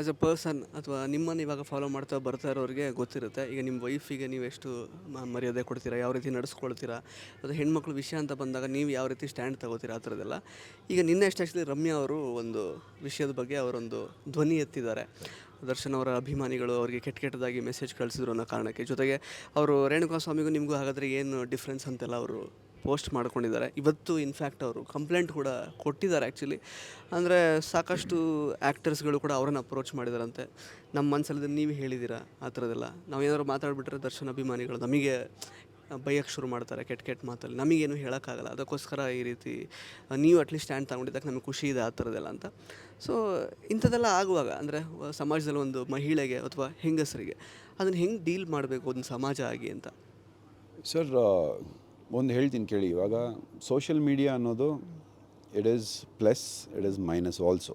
As a person ಅಥವಾ ನಿಮ್ಮನ್ನು ಇವಾಗ ಫಾಲೋ ಮಾಡ್ತಾ ಬರ್ತಾ ಇರೋರಿಗೆ ಗೊತ್ತಿರುತ್ತೆ. ಈಗ ನಿಮ್ಮ ವೈಫಿಗೆ ನೀವು ಎಷ್ಟು ಮರ್ಯಾದೆ ಕೊಡ್ತೀರಾ? ಯಾವ ರೀತಿ ನಡೆಸ್ಕೊಳ್ತೀರಾ? ಅಥವಾ ಹೆಣ್ಮಕ್ಳು ವಿಷಯ ಅಂತ ಬಂದಾಗ ನೀವು ಯಾವ ರೀತಿ ಸ್ಟ್ಯಾಂಡ್ ತಗೋತೀರಾ? ಆ ಥರದ್ದೆಲ್ಲ. ಈಗ ನಿನ್ನೆ ಅಷ್ಟು ಆ್ಯಕ್ಚುಲಿ ರಮ್ಯಾ ಅವರು ಒಂದು ವಿಷಯದ ಬಗ್ಗೆ ಅವರೊಂದು ಧ್ವನಿ ಎತ್ತಿದ್ದಾರೆ. ದರ್ಶನ್ ಅವರ ಅಭಿಮಾನಿಗಳು ಅವರಿಗೆ ಕೆಟ್ಟ ಕೆಟ್ಟದಾಗಿ ಮೆಸೇಜ್ ಕಳಿಸಿದ್ರು ಅನ್ನೋ ಕಾರಣಕ್ಕೆ. ಜೊತೆಗೆ ಅವರು ರೇಣುಕಾ ಸ್ವಾಮಿಗೂ ನಿಮಗೂ ಹಾಗಾದರೆ ಏನು ಡಿಫ್ರೆನ್ಸ್ ಅಂತೆಲ್ಲ ಅವರು ಪೋಸ್ಟ್ ಮಾಡ್ಕೊಂಡಿದ್ದಾರೆ. ಇವತ್ತು ಇನ್ಫ್ಯಾಕ್ಟ್ ಅವರು ಕಂಪ್ಲೇಂಟ್ ಕೂಡ ಕೊಟ್ಟಿದ್ದಾರೆ ಆ್ಯಕ್ಚುಲಿ ಅಂದರೆ, ಸಾಕಷ್ಟು ಆ್ಯಕ್ಟರ್ಸ್ಗಳು ಕೂಡ ಅವರನ್ನು ಅಪ್ರೋಚ್ ಮಾಡಿದಾರಂತೆ. ನಮ್ಮ ಮನಸ್ಸಲ್ಲಿ ನೀವು ಹೇಳಿದ್ದೀರಾ ಆ ಥರದ್ದೆಲ್ಲ? ನಾವು ಏನಾದ್ರು ಮಾತಾಡಿಬಿಟ್ರೆ ದರ್ಶನ್ ಅಭಿಮಾನಿಗಳು ನಮಗೆ ಬೈಯಕ್ಕೆ ಶುರು ಮಾಡ್ತಾರೆ, ಕೆಟ್ಟ ಕೆಟ್ಟ ಮಾತಲ್ಲಿ. ನಮಗೇನು ಹೇಳೋಕ್ಕಾಗಲ್ಲ. ಅದಕ್ಕೋಸ್ಕರ ಈ ರೀತಿ, ನೀವು ಅಟ್ಲೀಸ್ಟ್ ಸ್ಟ್ಯಾಂಡ್ ತಗೊಂಡಿದ್ದಕ್ಕೆ ನಮಗೆ ಖುಷಿ ಇದೆ, ಆ ಥರದ್ದೆಲ್ಲ ಅಂತ. ಸೊ ಇಂಥದ್ದೆಲ್ಲ ಆಗುವಾಗ, ಅಂದರೆ, ಸಮಾಜದಲ್ಲಿ ಒಂದು ಮಹಿಳೆಗೆ ಅಥವಾ ಹೆಂಗಸರಿಗೆ, ಅದನ್ನು ಹೆಂಗೆ ಡೀಲ್ ಮಾಡಬೇಕು, ಒಂದು ಸಮಾಜ ಆಗಿ ಅಂತ? ಸರ್ ಒಂದು ಹೇಳ್ತೀನಿ ಕೇಳಿ, ಇವಾಗ ಸೋಷಿಯಲ್ ಮೀಡಿಯಾ ಅನ್ನೋದು it is plus it is minus also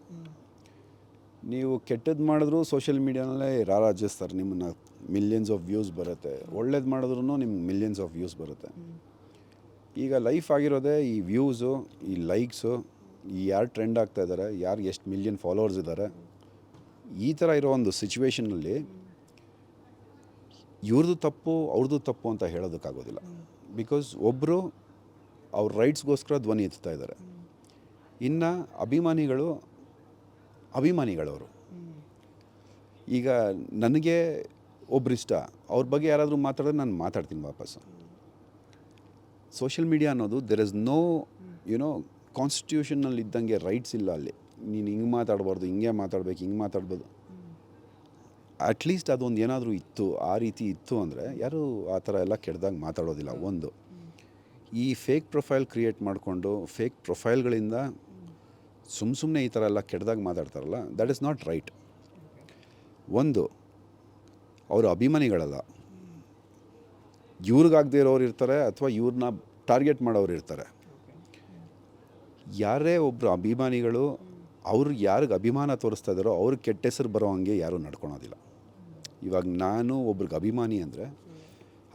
ನೀವು ಕೆಟ್ಟದ್ದು ಮಾಡಿದ್ರು ಸೋಷಿಯಲ್ ಮೀಡಿಯಾನಲ್ಲೇ ರಾರಾಜಿಸ್ತಾರೆ, ನಿಮ್ಮನ್ನು ಮಿಲಿಯನ್ಸ್ ಆಫ್ ವ್ಯೂಸ್ ಬರುತ್ತೆ. ಒಳ್ಳೇದು ಮಾಡಿದ್ರು ನಿಮ್ಗೆ ಮಿಲಿಯನ್ಸ್ ಆಫ್ ವ್ಯೂಸ್ ಬರುತ್ತೆ. ಈಗ ಲೈಫ್ ಆಗಿರೋದೇ ಈ ವ್ಯೂಸು ಈ ಲೈಕ್ಸು ಈ ಯಾರು ಟ್ರೆಂಡ್ ಆಗ್ತಾ ಇದ್ದಾರೆ ಯಾರು ಎಷ್ಟು ಮಿಲಿಯನ್ ಫಾಲೋವರ್ಸ್ ಇದ್ದಾರೆ ಈ ಥರ ಇರೋ ಒಂದು ಸಿಚುವೇಷನಲ್ಲಿ ಇವ್ರದ್ದು ತಪ್ಪು ಅವ್ರದ್ದು ತಪ್ಪು ಅಂತ ಹೇಳೋದಕ್ಕಾಗೋದಿಲ್ಲ. ಬಿಕಾಸ್ ಒಬ್ಬರು ಅವ್ರ ರೈಟ್ಸ್ಗೋಸ್ಕರ ಧ್ವನಿ ಎತ್ತಾ ಇದ್ದಾರೆ ಇನ್ನು ಅಭಿಮಾನಿಗಳು ಅಭಿಮಾನಿಗಳವರು. ಈಗ ನನಗೆ ಒಬ್ರು ಇಷ್ಟ ಅವ್ರ ಬಗ್ಗೆ ಯಾರಾದರೂ ಮಾತಾಡಿದ್ರೆ ನಾನು ಮಾತಾಡ್ತೀನಿ ವಾಪಸ್ಸು. ಸೋಷಿಯಲ್ ಮೀಡಿಯಾ ಅನ್ನೋದು there is no you know ಕಾನ್ಸ್ಟಿಟ್ಯೂಷನಲ್ಲಿ ಇದ್ದಂಗೆ ರೈಟ್ಸ್ ಇಲ್ಲ ಅಲ್ಲಿ. ನೀನು ಹಿಂಗೆ ಮಾತಾಡ್ಬಾರ್ದು, ಹಿಂಗೆ ಮಾತಾಡ್ಬೇಕು, ಹಿಂಗೆ ಮಾತಾಡ್ಬೋದು ಅಟ್ಲೀಸ್ಟ್ ಅದೊಂದು ಏನಾದರೂ ಇತ್ತು, ಆ ರೀತಿ ಇತ್ತು ಅಂದರೆ ಯಾರೂ ಆ ಥರ ಎಲ್ಲ ಕೆಡ್ದಾಗ ಮಾತಾಡೋದಿಲ್ಲ, ಒಂದು. ಈ ಫೇಕ್ ಪ್ರೊಫೈಲ್ ಕ್ರಿಯೇಟ್ ಮಾಡಿಕೊಂಡು ಫೇಕ್ ಪ್ರೊಫೈಲ್ಗಳಿಂದ ಸುಮ್ಮ ಸುಮ್ಮನೆ ಈ ಥರ ಎಲ್ಲ ಕೆಡ್ದಾಗ ಮಾತಾಡ್ತಾರಲ್ಲ ದಟ್ ಇಸ್ ನಾಟ್ ರೈಟ್ ಒಂದು, ಅವರು ಅಭಿಮಾನಿಗಳಲ್ಲ. ಇವ್ರಿಗಾಗದೇ ಇರೋರು ಇರ್ತಾರೆ ಅಥವಾ ಇವ್ರನ್ನ ಟಾರ್ಗೆಟ್ ಮಾಡೋರು ಇರ್ತಾರೆ. ಯಾರೇ ಒಬ್ಬರು ಅಭಿಮಾನಿಗಳು, ಅವ್ರು ಯಾರಿಗೆ ಅಭಿಮಾನ ತೋರಿಸ್ತಾ ಇದ್ದಾರೋ ಅವ್ರಿಗೆ ಕೆಟ್ಟ ಹೆಸರು ಬರೋ ಹಂಗೆ ಯಾರೂ ನಡ್ಕೊಳೋದಿಲ್ಲ. ಇವಾಗ ನಾನು ಒಬ್ರಿಗೆ ಅಭಿಮಾನಿ ಅಂದರೆ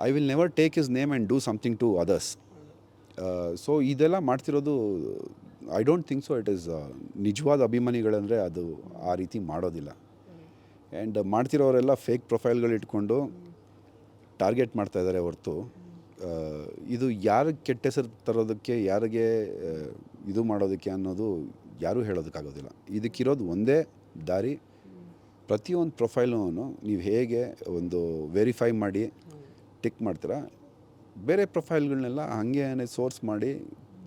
I will never take is name and do something to others so ಇದೆಲ್ಲ ಮಾಡ್ತಿರೋದು I don't think so it is ನಿಜವಾದ ಅಭಿಮಾನಿಗಳಂದರೆ ಅದು ಆ ರೀತಿ ಮಾಡೋದಿಲ್ಲ. ಆ್ಯಂಡ್ ಮಾಡ್ತಿರೋರೆಲ್ಲ ಫೇಕ್ ಪ್ರೊಫೈಲ್ಗಳು ಇಟ್ಕೊಂಡು ಟಾರ್ಗೆಟ್ ಮಾಡ್ತಾ ಇದ್ದಾರೆ ಹೊರತು. ಇದು ಯಾರಿಗೆ ಕೆಟ್ಟ ಹೆಸರು ತರೋದಕ್ಕೆ ಯಾರಿಗೆ ಇದು ಮಾಡೋದಕ್ಕೆ ಅನ್ನೋದು ಯಾರೂ ಹೇಳೋದಕ್ಕಾಗೋದಿಲ್ಲ. ಇದಕ್ಕಿರೋದು ಒಂದೇ ದಾರಿ ಪ್ರತಿಯೊಂದು ಪ್ರೊಫೈಲೂ ನೀವು ಹೇಗೆ ಒಂದು ವೆರಿಫೈ ಮಾಡಿ ಟಿಕ್ ಮಾಡ್ತೀರಾ? ಬೇರೆ ಪ್ರೊಫೈಲ್ಗಳನ್ನೆಲ್ಲ ಹಾಗೇನೆ ಸೋರ್ಸ್ ಮಾಡಿ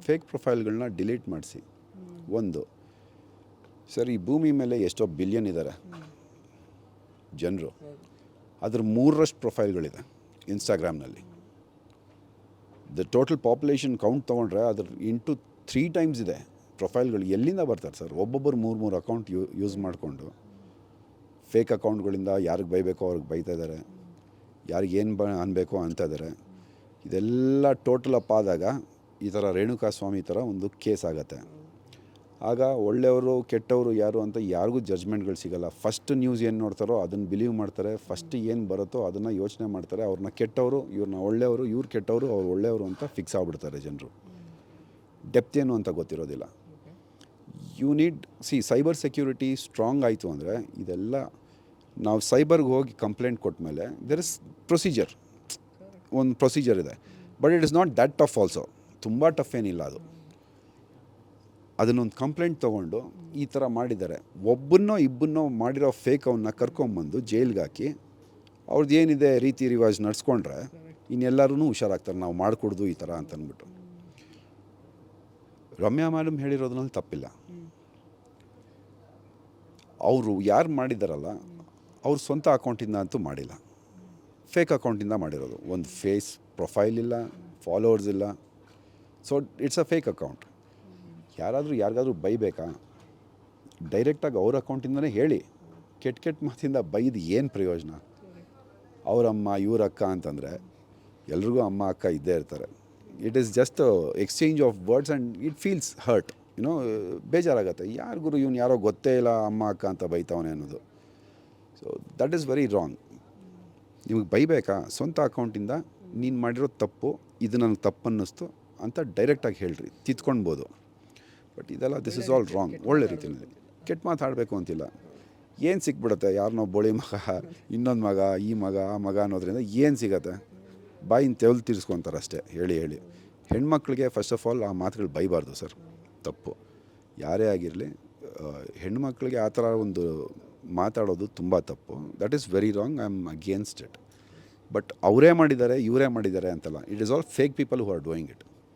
ಫೇಕ್ ಪ್ರೊಫೈಲ್ಗಳನ್ನ ಡಿಲೀಟ್ ಮಾಡಿಸಿ. ಒಂದು. ಸರ್, ಈ ಭೂಮಿ ಮೇಲೆ ಎಷ್ಟೋ ಬಿಲಿಯನ್ ಇದ್ದಾರೆ ಜನರು. ಅದ್ರ ಮೂರರಷ್ಟು ಪ್ರೊಫೈಲ್ಗಳಿದೆ ಇನ್ಸ್ಟಾಗ್ರಾಮ್ನಲ್ಲಿ ದ ಟೋಟಲ್ ಪಾಪ್ಯುಲೇಷನ್ ಕೌಂಟ್ ತೊಗೊಂಡ್ರೆ ಅದ್ರ ಇಂಟು ತ್ರೀ ಟೈಮ್ಸ್ ಇದೆ ಪ್ರೊಫೈಲ್ಗಳು. ಎಲ್ಲಿಂದ ಬರ್ತಾರೆ ಸರ್? ಒಬ್ಬೊಬ್ಬರು ಮೂರು ಮೂರು ಅಕೌಂಟ್ ಯೂಸ್ ಮಾಡಿಕೊಂಡು. ಫೇಕ್ ಅಕೌಂಟ್ಗಳಿಂದ ಯಾರಿಗೆ ಬೈಬೇಕೋ ಅವ್ರಿಗೆ ಬೈತಾ ಇದ್ದಾರೆ. ಯಾರಿಗೆ ಏನು ಬ, ಅನ್ಬೇಕೋ ಅಂತ ಇದ್ದಾರೆ. ಇದೆಲ್ಲ ಟೋಟಲ್ ಅಪ್ ಆದಾಗ ಈ ಥರ ರೇಣುಕಾ ಸ್ವಾಮಿ ಥರ ಒಂದು ಕೇಸ್ ಆಗುತ್ತೆ. ಆಗ ಒಳ್ಳೆಯವರು, ಕೆಟ್ಟವರು ಯಾರು ಅಂತ ಯಾರಿಗೂ ಜಜ್ಮೆಂಟ್ಗಳು ಸಿಗಲ್ಲ. ಫಸ್ಟ್ ನ್ಯೂಸ್ ಏನು ನೋಡ್ತಾರೋ ಅದನ್ನು ಬಿಲೀವ್ ಮಾಡ್ತಾರೆ. ಫಸ್ಟ್ ಏನು ಬರುತ್ತೋ ಅದನ್ನು ಯೋಚನೆ ಮಾಡ್ತಾರೆ. ಅವ್ರನ್ನ ಕೆಟ್ಟವರು, ಇವ್ರನ್ನ ಒಳ್ಳೆಯವರು, ಇವ್ರು ಕೆಟ್ಟವರು, ಅವ್ರು ಒಳ್ಳೆಯವರು ಅಂತ ಫಿಕ್ಸ್ ಆಗಿಬಿಡ್ತಾರೆ ಜನರು. ಡೆಪ್ತ್ ಏನು ಅಂತ ಗೊತ್ತಿರೋದಿಲ್ಲ. You need see cyber security strong ಆಯಿತು ಅಂದರೆ ಇದೆಲ್ಲ ನಾವು ಸೈಬರ್ಗೆ ಹೋಗಿ ಕಂಪ್ಲೇಂಟ್ ಕೊಟ್ಟ ಮೇಲೆ ದೆರ್ ಇಸ್ ಪ್ರೊಸೀಜರ್ ಒಂದು ಪ್ರೊಸೀಜರ್ ಇದೆ. But it is not that tough also ತುಂಬ ಟಫ್ ಏನಿಲ್ಲ ಅದು. ಅದನ್ನೊಂದು ಕಂಪ್ಲೇಂಟ್ ತೊಗೊಂಡು ಈ ಥರ ಮಾಡಿದ್ದಾರೆ. ಒಬ್ಬನ್ನೋ ಇಬ್ಬನ್ನೋ ಮಾಡಿರೋ ಫೇಕ್ ಅವನ್ನ ಕರ್ಕೊಂಬಂದು ಜೈಲ್ಗೆ ಹಾಕಿ ಅವ್ರದ್ದು ಏನಿದೆ ರೀತಿ ರಿವಾಜ್ ನಡ್ಸ್ಕೊಂಡ್ರೆ ಇನ್ನೆಲ್ಲರೂ ಹುಷಾರಾಗ್ತಾರೆ. ನಾವು ಮಾಡಿಕೊಡ್ದು ಈ ಥರ ಅಂತ ಅಂದ್ಬಿಟ್ಟು ರಮ್ಯಾ ಮೇಡಮ್ ಹೇಳಿರೋದ್ರಲ್ಲಿ ತಪ್ಪಿಲ್ಲ. ಅವರು ಯಾರು ಮಾಡಿದಾರಲ್ಲ ಅವ್ರ ಸ್ವಂತ ಅಕೌಂಟಿಂದ ಅಂತೂ ಮಾಡಿಲ್ಲ. ಫೇಕ್ ಅಕೌಂಟಿಂದ ಮಾಡಿರೋದು. ಒಂದು ಫೇಸ್ ಪ್ರೊಫೈಲ್ ಇಲ್ಲ ಫಾಲೋವರ್ಸ್ ಇಲ್ಲ. So it's a fake account ಯಾರಾದರೂ ಯಾರಿಗಾದರೂ ಬೈಬೇಕಾ? ಡೈರೆಕ್ಟಾಗಿ ಅವ್ರ ಅಕೌಂಟಿಂದನೇ ಹೇಳಿ. ಕೆಟ್ಟ ಕೆಟ್ಟ ಮಾತಿಂದ ಬೈದು ಏನು ಪ್ರಯೋಜನ? ಅವರಮ್ಮ ಇವ್ರ ಅಕ್ಕ ಅಂತಂದರೆ ಎಲ್ರಿಗೂ ಅಮ್ಮ, ಅಕ್ಕ ಇದ್ದೇ ಇರ್ತಾರೆ. It is just exchange of words and it feels hurt you know ಬೇಜಾರಾಗತ್ತೆ. ಯಾರಿಗೂ ಇವ್ನು ಯಾರೋ ಗೊತ್ತೇ ಇಲ್ಲ ಅಮ್ಮ, ಅಕ್ಕ ಅಂತ ಬೈತಾವನೆ ಅನ್ನೋದು. So that is very wrong ನಿಮಗೆ ಬೈಬೇಕಾ ಸ್ವಂತ ಅಕೌಂಟಿಂದ ನೀನು ಮಾಡಿರೋ ತಪ್ಪು, ಇದು ನನಗೆ ತಪ್ಪು ಅನ್ನಿಸ್ತು ಅಂತ ಡೈರೆಕ್ಟಾಗಿ ಹೇಳ್ರಿ. ತಿತ್ಕೊಳ್ಬೋದು ಬಟ್ ಇದೆಲ್ಲ ದಿಸ್ ಇಸ್ ಆಲ್ ರಾಂಗ್ ಒಳ್ಳೆ ರೀತಿಯಲ್ಲಿ. ಕೆಟ್ಟ ಮಾತಾಡಬೇಕು ಅಂತಿಲ್ಲ. ಏನು ಸಿಕ್ಬಿಡುತ್ತೆ? ಯಾರನ್ನೋ ಬೋಳಿ ಮಗ, ಇನ್ನೊಂದು ಮಗ, ಈ ಮಗ, ಆ ಮಗ ಅನ್ನೋದ್ರಿಂದ ಏನು ಸಿಗತ್ತೆ? ಬಾಯಿನ ತೆವಲು ತೀರಿಸ್ಕೊತಾರೆ ಅಷ್ಟೇ. ಹೇಳಿ ಹೇಳಿ. ಹೆಣ್ಮಕ್ಳಿಗೆ ಫಸ್ಟ್ ಆಫ್ ಆಲ್ ಆ ಮಾತುಗಳು ಬೈಬಾರ್ದು ಸರ್. ತಪ್ಪು. ಯಾರೇ ಆಗಿರಲಿ ಹೆಣ್ಮಕ್ಳಿಗೆ ಆ ಥರ ಒಂದು ಮಾತಾಡೋದು ತುಂಬ ತಪ್ಪು. That is very wrong I am against it but ಅವರೇ ಮಾಡಿದ್ದಾರೆ, ಇವರೇ ಮಾಡಿದ್ದಾರೆ ಅಂತಲ್ಲ. It is all fake people who are doing it